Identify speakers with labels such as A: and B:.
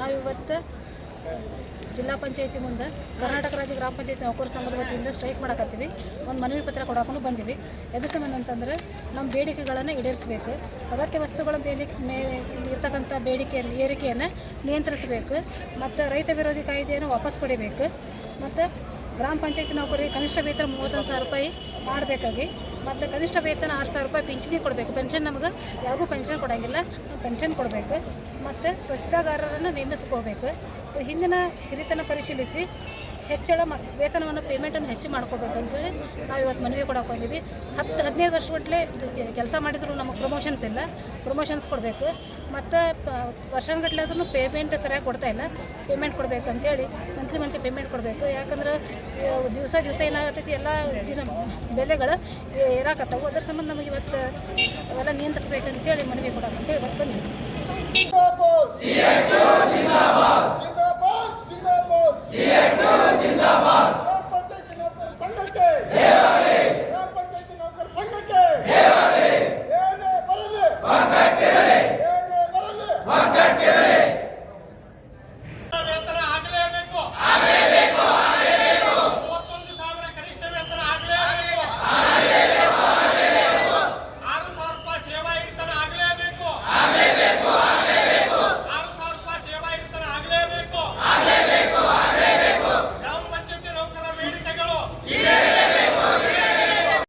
A: ನಾವು ಇವತ್ತು ಜಿಲ್ಲಾ ಪಂಚಾಯತಿ ಮುಂದೆ ಕರ್ನಾಟಕ ರಾಜ್ಯ ಗ್ರಾಮ ಪಂಚಾಯತಿ ನೌಕರ ಸಂಘದ ವತಿಯಿಂದ ಸ್ಟ್ರೈಕ್ ಮಾಡಕತ್ತೀವಿ. ಒಂದು ಮನವಿ ಪತ್ರ ಕೊಡೋಕೊಂಡು ಬಂದೀವಿ. ಎದ್ರ ಸಂಬಂಧ ಅಂತಂದರೆ ನಮ್ಮ ಬೇಡಿಕೆಗಳನ್ನು ಈಡೇರಿಸಬೇಕು. ಅಗತ್ಯ ವಸ್ತುಗಳ ಮೇಲೆ, ಮೇ, ಇರ್ತಕ್ಕಂಥ ಬೇಡಿಕೆಯನ್ನು ಏರಿಕೆಯನ್ನು ನಿಯಂತ್ರಿಸಬೇಕು. ಮತ್ತು ರೈತ ವಿರೋಧಿ ಕಾಯ್ದೆಯನ್ನು ವಾಪಸ್ ಪಡಿಬೇಕು. ಮತ್ತು ಗ್ರಾಮ ಪಂಚಾಯತಿ ನೌಕರಿಗೆ ಕನಿಷ್ಠ ವೇತನ ಮೂವತ್ತೊಂದು ಸಾವಿರ ರೂಪಾಯಿ ಮಾಡಬೇಕಾಗಿ ಮತ್ತು ಕನಿಷ್ಠ ವೇತನ ಆರು ಸಾವಿರ ರೂಪಾಯಿ ಪಿಂಚಣಿ ಕೊಡಬೇಕು. ಪೆನ್ಷನ್ ನಮಗೆ ಯಾರಿಗೂ ಪೆನ್ಷನ್ ಕೊಡೋಂಗಿಲ್ಲ. ಪೆನ್ಷನ್ ಕೊಡಬೇಕು. ಮತ್ತು ಸ್ವಚ್ಛತಾಗಾರರನ್ನು ನೇಮಿಸ್ಕೋಬೇಕು. ಹಿಂದಿನ ಹಿರಿತನ ಪರಿಶೀಲಿಸಿ ಹೆಚ್ಚಳ ಮ ವೇತನವನ್ನು ಪೇಮೆಂಟನ್ನು ಹೆಚ್ಚು ಮಾಡ್ಕೋಬೇಕಂತೇಳಿ ನಾವು ಇವತ್ತು ಮನವಿ ಕೊಡೋಕೆ ಬಂದೀವಿ. ಹತ್ತು ಹದಿನೈದು ವರ್ಷಗಟ್ಟಲೆ ಕೆಲಸ ಮಾಡಿದ್ರು ನಮಗೆ ಪ್ರಮೋಷನ್ಸ್ ಇಲ್ಲ. ಪ್ರಮೋಷನ್ಸ್ ಕೊಡಬೇಕು. ಮತ್ತು ವರ್ಷಗಟ್ಟಲೆ ಆದ್ರೂ ಪೇಮೆಂಟ್ ಸರಿಯಾಗಿ ಕೊಡ್ತಾ ಇಲ್ಲ. ಪೇಮೆಂಟ್ ಕೊಡಬೇಕು ಅಂತೇಳಿ ಮಂತ್ಲಿ ಮಂತ್ಲಿ ಪೇಮೆಂಟ್ ಕೊಡಬೇಕು. ಯಾಕಂದ್ರೆ ದಿವಸ ದಿವಸ ಏನಾಗತ್ತೈತಿ ಎಲ್ಲ ದಿನ ಬೆಲೆಗಳು ಏರಾಕತ್ತವು. ಅದ್ರ ಸಂಬಂಧ ನಮಗೆ ಇವತ್ತು ಅವೆಲ್ಲ ನಿಯಂತ್ರಿಸಬೇಕಂತೇಳಿ ಮನವಿ ಕೊಡೋಕಂತೇಳಿ ಇವತ್ತು ಬಂದಿದ್ದೀವಿ ಸಿಎಂಟು ಸಂಘಕ್ಕೆ